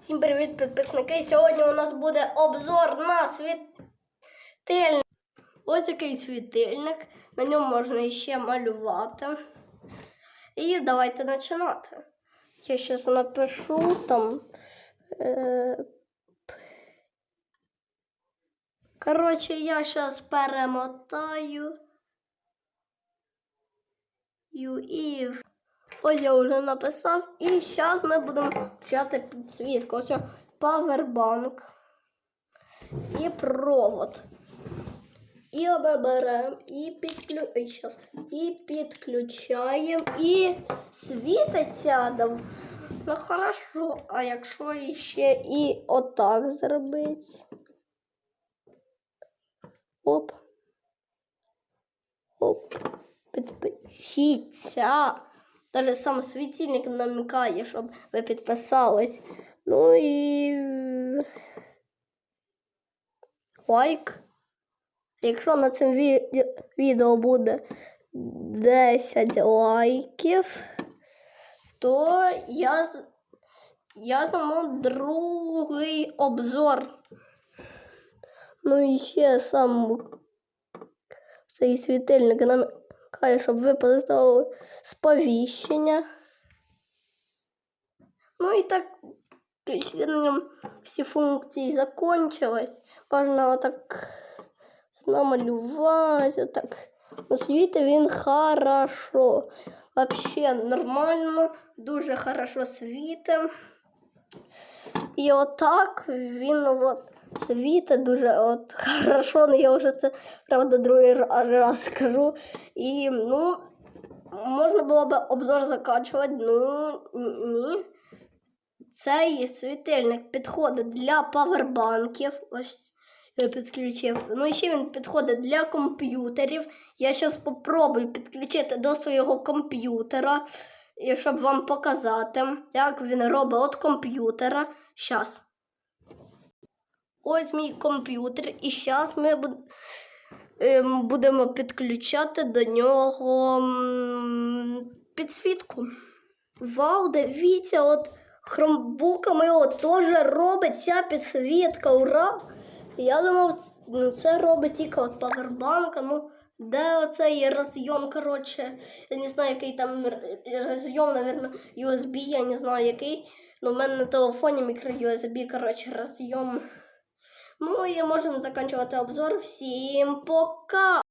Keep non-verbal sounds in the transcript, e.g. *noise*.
Всім привіт, підписники! Сьогодні у нас буде обзор на світильник. Ось такий світильник. На ньому можна ще малювати. І давайте починати. Я зараз напишу там. Е... Коротше, я зараз перемотаю. Ю і Ось я вже написав. І зараз ми будемо включати підсвітку. Ось павербанк і провод. І ми і, підклю... і, і підключаємо, і світиться. Ну хорошо, а якщо ще і отак зробити. Оп. Оп. Підпишіться. Даже сам світильник намікає, щоб ви підписались. Ну і лайк. Якщо на цьому ві- відео буде 10 лайків, то я, я заму другий обзор. Ну і ще сам цей світильник намікає, щоб ви поставили сповіщення. Ну і так на всі функції закончились. Можна отак намалювати, отак. Ну, він хорошо. Вообще нормально, дуже хорошо світить. І отак він от світить дуже от *laughs* хорошо. Ну, я вже це правда другий ра- раз скажу. І ну, можна було б обзор закачувати, ну ні. Цей світильник підходить для павербанків. Ось я підключив. Ну і ще він підходить для комп'ютерів. Я зараз спробую підключити до свого комп'ютера, і щоб вам показати, як він робить від комп'ютера. Щас. Ось мій комп'ютер, і зараз ми ем, будемо підключати до нього підсвітку. Вау, дивіться, от хромбуками от теж робить ця підсвітка. Ура! Я думав, це робить тільки от павербанка. Ну, де оцей розйом, коротше, я не знаю, який там розйом, напевно, USB, я не знаю який. Ну, в мене на телефоні мікро USB, коротше, розйом. Ну і можемо закінчувати обзор. Всім пока!